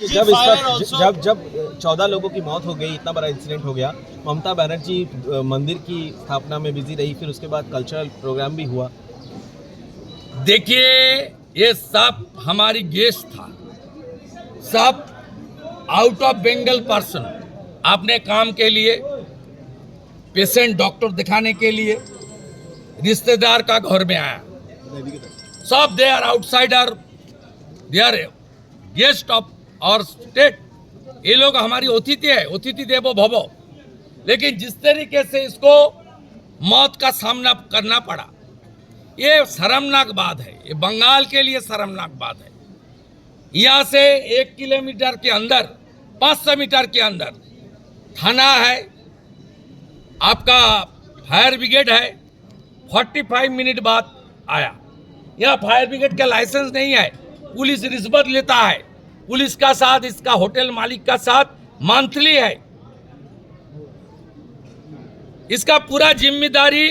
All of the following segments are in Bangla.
जब इस पर जब जब चौदह लोगों की मौत हो गई इतना बड़ा इंसिडेंट हो गया ममता बनर्जी मंदिर की स्थापना में बिज़ी रही फिर उसके बाद कल्चरल प्रोग्राम भी हुआ। देखिए ये सब हमारी गेस्ट था। सब आउट ऑफ़ बेंगल पर्सन अपने काम के लिए पेशेंट डॉक्टर दिखाने के लिए रिश्तेदार का घर में आया। सब they are outsider they are guest of our state ये लोग हमारी अतिथि है, अतिथि देवो भवो। लेकिन जिस तरीके से इसको मौत का सामना करना पड़ा, ये शर्मनाक बात है, ये बंगाल के लिए शर्मनाक बात है। यहाँ से एक किलोमीटर के अंदर, पाँच सौ मीटर के अंदर थाना है, आपका फायर ब्रिगेड है 45 मिनट बाद आया। यहाँ फायर ब्रिगेड का लाइसेंस नहीं है, पुलिस रिश्वत लेता है। पुलिस का साथ, इसका होटल मालिक का साथ मंथली है। इसका पूरा ज़िम्मेदारी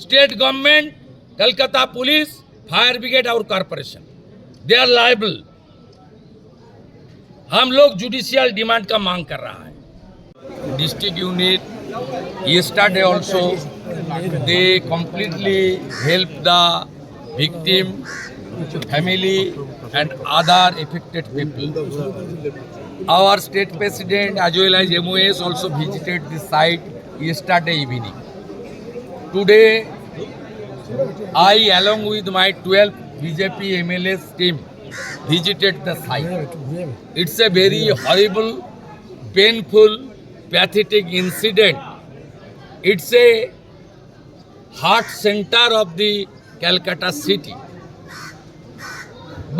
state government, Calcutta police, fire brigade और कॉरपोरेशन। दे आर लाइबल हम लोग जुडिशियल डिमांड का मांग कर रहा है। District unit yesterday also they completely helped the victim family and other affected people our state president as well as MOS also visited the site yesterday evening today I along with my 12 BJP MLAs team visited the site it's a very horrible painful pathetic incident it's a heart center of the calcutta city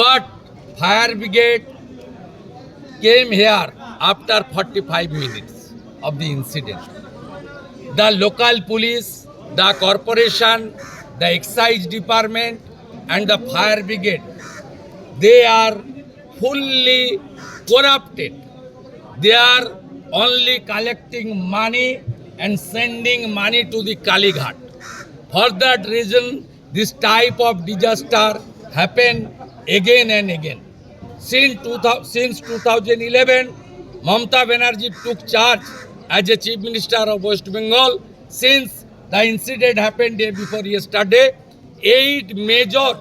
but fire brigade came here after 45 minutes of the incident the local police the corporation the excise department and the fire brigade they are fully corrupted they are only collecting money and sending money to the Kalighat. For that reason, this type of disaster happen again and again. Since, 2000, since 2011, Mamata Banerjee took charge as a Chief Minister of West Bengal. Since the incident happened day before yesterday, eight major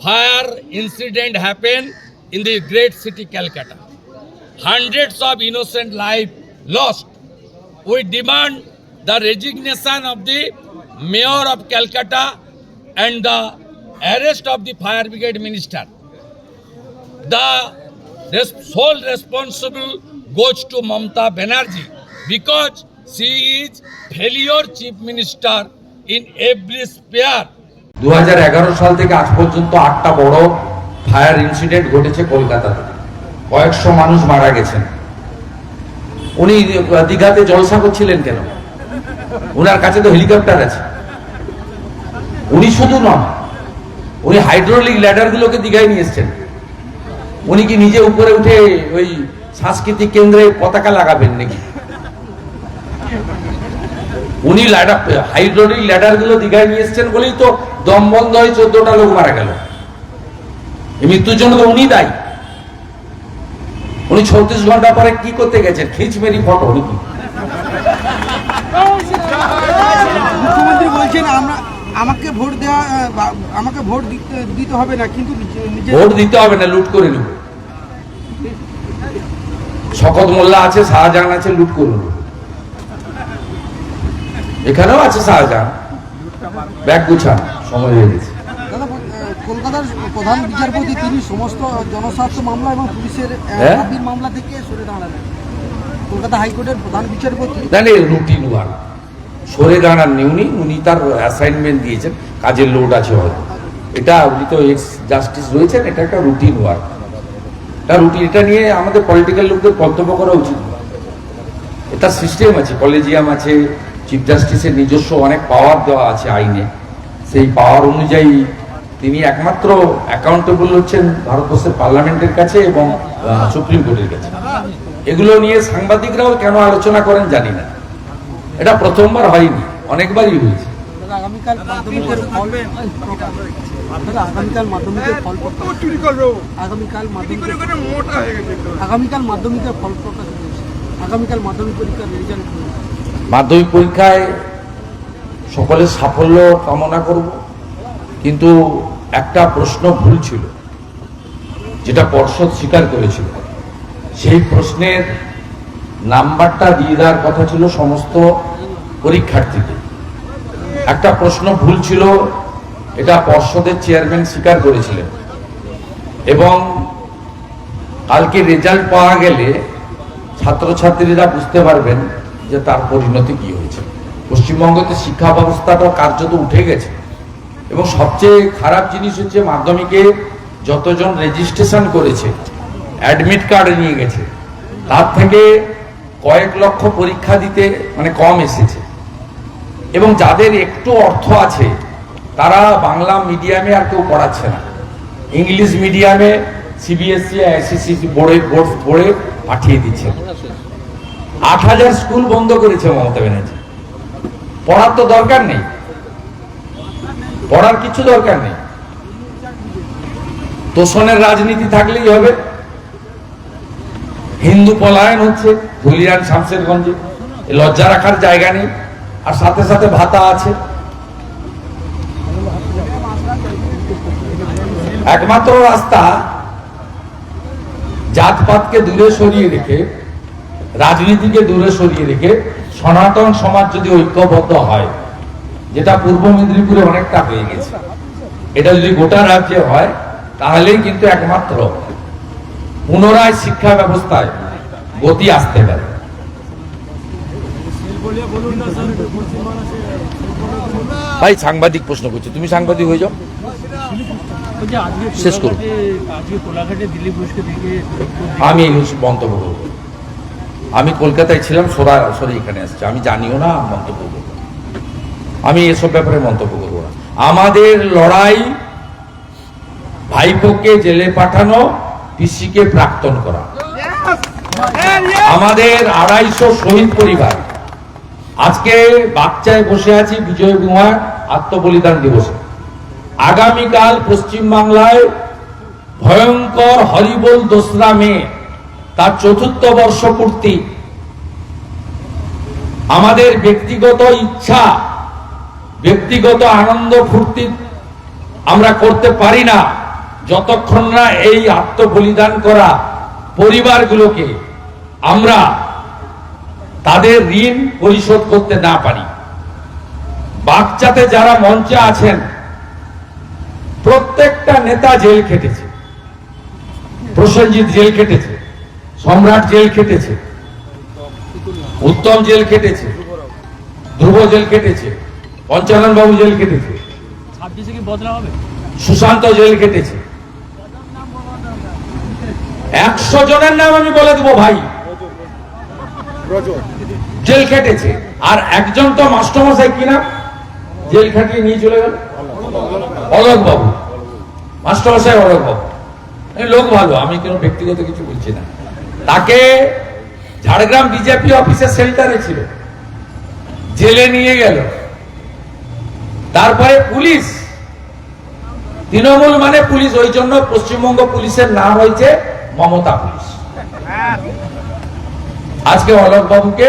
fire incident happened in the great city Calcutta. Hundreds of innocent lives lost. We demand the resignation of the mayor of Calcutta and the arrest of the fire brigade minister. The res- sole responsible goes to Mamata Banerjee because she is failure chief minister in every sphere. দু হাজার এগারো সাল থেকে আজ পর্যন্ত আটটা বড় ফায়ার ইনসিডেন্ট ঘটেছে কলকাতাতে কয়েকশো মানুষ মারা গেছেন উনি দীঘাতে জলসা করছিলেন কেন ওনার কাছে তো হেলিকপ্টার আছে উনি শুধু নন উনি হাইড্রোলিক ল্যাডারগুলোকে দীঘায় নিয়ে এসছেন। উনি কি নিজে উপরে উঠে ওই সাংস্কৃতিক কেন্দ্রে পতাকা লাগাবেন নাকি? উনি ল্যাডার হাইড্রোলিক ল্যাডারগুলো দীঘায় নিয়ে এসছেন বলেই তো দম বন্ধ হয়ে চোদ্দটা লোক মারা গেল। মৃত্যুর জন্য তো উনি দায়ী। উনি ছত্রিশ ঘণ্টা পরে কি করতে গেছেন? খিচ মেরি ফটো, নাকি? মুখ্যমন্ত্রী বলছেন আমরা আমাকে ভোট দেওয়া আমাকে ভোট দিতে দিতে হবে না কিন্তু ভোট দিতে হবে না লুট করে নেব। শকত মোল্লা আছে শাহজাহান আছে লুট করুন এখানেও আছে শাহজাহান। ব্যাগ গুছান সময় হয়ে গেছে। দাদা কলকাতার প্রধান বিচারপতি তিনি সমস্ত জনস্বার্থ মামলা এবং পুলিশের হ্যাঁ? মামলা থেকে সরে দাঁড়ালেন। কলকাতা হাইকোর্টের প্রধান বিচারপতি রুটিন ওয়ার্ক সরে দাঁড়াননি উনি উনি তার অ্যাসাইনমেন্ট দিয়েছেন, কাজের লোড আছে হয়তো। এটা উনি তো এক্স জাস্টিস রয়েছেন, এটা একটা রুটিন ওয়ার্ক এটা রুটিন এটা নিয়ে আমাদের পলিটিক্যাল লোকদের কর্তব্য করা উচিত। এটা সিস্টেম আছে কলেজিয়াম আছে চিফ জাস্টিসের নিজস্ব অনেক পাওয়ার দেওয়া আছে আইনে। সেই পাওয়ার অনুযায়ী তিনি একমাত্র অ্যাকাউন্টেবল হচ্ছেন ভারতবর্ষের পার্লামেন্টের কাছে এবং সুপ্রিম কোর্টের কাছে। এগুলো নিয়ে সাংবাদিকরাও কেন আলোচনা করেন জানি না। এটা প্রথমবার হয়নি অনেকবারই হয়েছে। মাধ্যমিক পরীক্ষায় সকলের সাফল্য কামনা করব কিন্তু একটা প্রশ্ন ভুল ছিল যেটা পর্ষদ স্বীকার করেছিল। সেই প্রশ্নের নাম্বারটা দিয়ে দেওয়ার কথা ছিল সমস্ত পরীক্ষার্থীকে। একটা প্রশ্ন ভুল ছিল, এটা পর্ষদের চেয়ারম্যান স্বীকার করেছিলেন। এবং কালকে রেজাল্ট পাওয়া গেলে ছাত্রছাত্রীরা বুঝতে পারবেন যে তার পরিণতি কি হয়েছে। পশ্চিমবঙ্গতে শিক্ষা ব্যবস্থাটা কার্যত উঠে গেছে। এবং সবচেয়ে খারাপ জিনিস হচ্ছে মাধ্যমিকে যতজন রেজিস্ট্রেশন করেছে, অ্যাডমিট কার্ড নিয়ে গেছে, তার থেকে কয়েক লক্ষ পরীক্ষা দিতে মানে কম এসেছে। এবং যাদের একটু অর্থ আছে, তারা বাংলা মিডিয়ামে আর কেউ পড়াচ্ছে না। ইংলিশ মিডিয়ামে সিবিএসসি আইসিসি বোর্ডে, বোর্ড পড়ে পাঠিয়ে দিচ্ছে। আট হাজার স্কুল বন্ধ করেছে মমতা ব্যানার্জি। পড়ার তো দরকার নেই। পড়ার কিছু দরকার নেই। তোষণের রাজনীতি থাকলেই হবে। হিন্দু পলায়ন হচ্ছে ধুলিয়ান শামশেরগঞ্জে লজ্জা রাখার জায়গা নেই, আর সাথে সাথে ভাতা আছে। একমাত্র রাস্তা, জাতপাতকে দূরে সরিয়ে রেখে, রাজনীতিকে দূরে সরিয়ে রেখে, সনাতন সমাজ যদি ঐক্যবদ্ধ হয়, যেটা পূর্ব মেদিনীপুরে অনেকটা হয়ে গেছে। এটা যদি গোটা রাজ্যে হয়, তাহলেই কিন্তু একমাত্র পুনরায় শিক্ষা ব্যবস্থায় গতি আসতে পারে। ভাই, সাংবাদিক প্রশ্ন করছে। তুমি সাংবাদিক হয়ে যাও। শেষ দেখে আমি এই মন্তব্য করব। আমি কলকাতায় ছিলাম, সোরা সরি এখানে আসছে। আমি জানিও না, মন্তব্য করব। আমি এসব ব্যাপারে মন্তব্য করব না। আমাদের লড়াই ভাইপোকে জেলে পাঠানো পিসিকে প্রাক্তন করা। আমাদের আড়াইশো শহীদ পরিবার। আজকে বাচ্চায় বসে আছি বিজয় কুমার আত্মবলিদান দিবসে। আগামীকাল পশ্চিমবাংলায় ভয়ঙ্কর হরিবোল দোসরা মে তার চতুর্থ বর্ষ পূর্তি আমাদের ব্যক্তিগত ইচ্ছা ব্যক্তিগত আনন্দ ফুর্তি আমরা করতে পারি না। যতক্ষণ না এই আত্মবলিদান করা পরিবারগুলোকে আমরা তাদের ঋণ পরিশোধ করতে না পারি। বাচ্চাতে যারা মঞ্চে আছেন প্রত্যেকটা নেতা জেল খেটেছে। প্রসেনজিৎ জেল খেটেছে সম্রাট জেল খেটেছে উত্তম জেল খেটেছে ধ্রুব জেল খেটেছে পঞ্চানন বাবু জেল খেটেছে ছাব্বিশে কি বদলা হবে? সুশান্ত জেল খেটেছে। একশো জনের নাম আমি বলে দেবো ভাই। জেল খেটেছে। আর একজন তো মাস্টারমশাই কিনা জেল খাটিয়ে নিয়ে চলে গেল? অলোক বাবু মাস্টারমশাই অলোক বাবু লোক ভালো, আমি কোনো ব্যক্তিগত কিছু বলছি না। তাকে ঝাড়গ্রাম বিজেপি অফিসের সেন্টারে ছিল। জেলে নিয়ে গেল। তারপরে পুলিশ। তৃণমূল মানে পুলিশ, ওই জন্য পশ্চিমবঙ্গ পুলিশের নাম হয়েছে মমতা পুলিশ। আজকে বাবুকে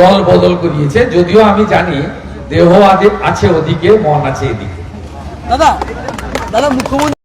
দল বদল করিয়েছে, যদিও আমি জানি দেহ আছে ওদিকে, মন আছে এদিকে। দাদা দাদা, মুখ্যমন্ত্রী